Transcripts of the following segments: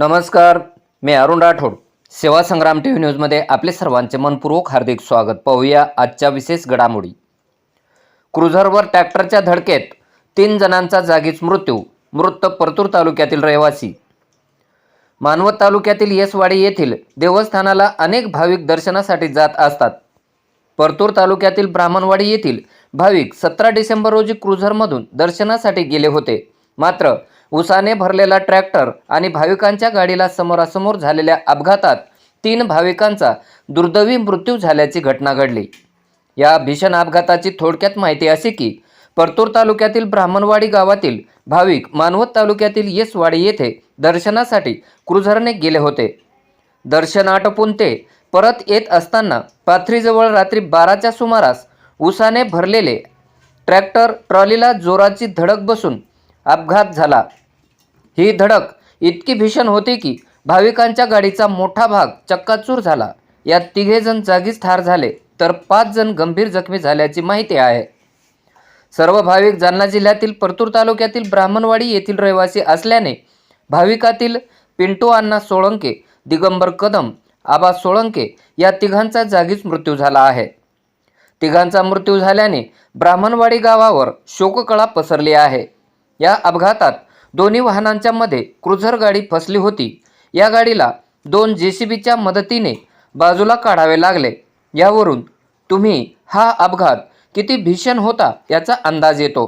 नमस्कार मी अरुण राठोड. सेवा संग्राम T V न्यूजमध्ये आपले सर्वांचे मनपूर्वक हार्दिक स्वागत. पाहूया आजच्या विशेष घडामोडी. क्रुझरवर ट्रॅक्टरच्या धडकेत तीन जणांचा जागीच मृत्यू मृत परतूर तालुक्यातील रहिवासी. मानवत तालुक्यातील येसवाडी येथील देवस्थानाला अनेक भाविक दर्शनासाठी जात असतात. परतूर तालुक्यातील ब्राह्मणवाडी येथील भाविक सतरा डिसेंबर रोजी क्रुझरमधून दर्शनासाठी गेले होते. मात्र उसाने भरलेला ट्रॅक्टर आणि भाविकांच्या गाडीला समोरासमोर झालेल्या अपघातात तीन भाविकांचा दुर्दैवी मृत्यू झाल्याची घटना घडली. या भीषण अपघाताची थोडक्यात माहिती अशी की परतूर तालुक्यातील ब्राह्मणवाडी गावातील भाविक मानवत तालुक्यातील येसवाडी येथे दर्शनासाठी क्रुझरने गेले होते. दर्शन आटोपून ते परत येत असताना पाथरीजवळ रात्री बाराच्या सुमारास उसाने भरलेले ट्रॅक्टर ट्रॉलीला जोराची धडक बसून अपघात झाला. ही धडक इतकी भीषण होती की भाविकांच्या गाडीचा मोठा भाग चक्काचूर झाला. यात तिघेजण जागीच ठार झाले तर पाच जण गंभीर जखमी झाल्याची माहिती आहे. सर्व भाविक जालना जिल्ह्यातील परतूर तालुक्यातील ब्राह्मणवाडी येथील रहिवासी असल्याने भाविकातील पिंटू अण्णा सोळंके दिगंबर कदम आबा सोळंके या तिघांचा जागीच मृत्यू झाला आहे. तिघांचा मृत्यू झाल्याने ब्राह्मणवाडी गावावर शोककळा पसरली आहे. या अपघातात दोन्ही वाहनांच्या मध्ये क्रुझर गाडी फसली होती. या गाडीला दोन जे सी बीच्या मदतीने बाजूला काढावे लागले. यावरून तुम्ही हा अपघात किती भीषण होता याचा अंदाज येतो.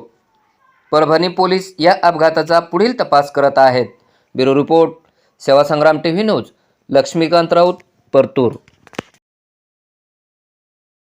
परभणी पोलीस या अपघाताचा पुढील तपास करत आहेत. Bureau report Sevasangram T V news Laxmikant Raut Partur.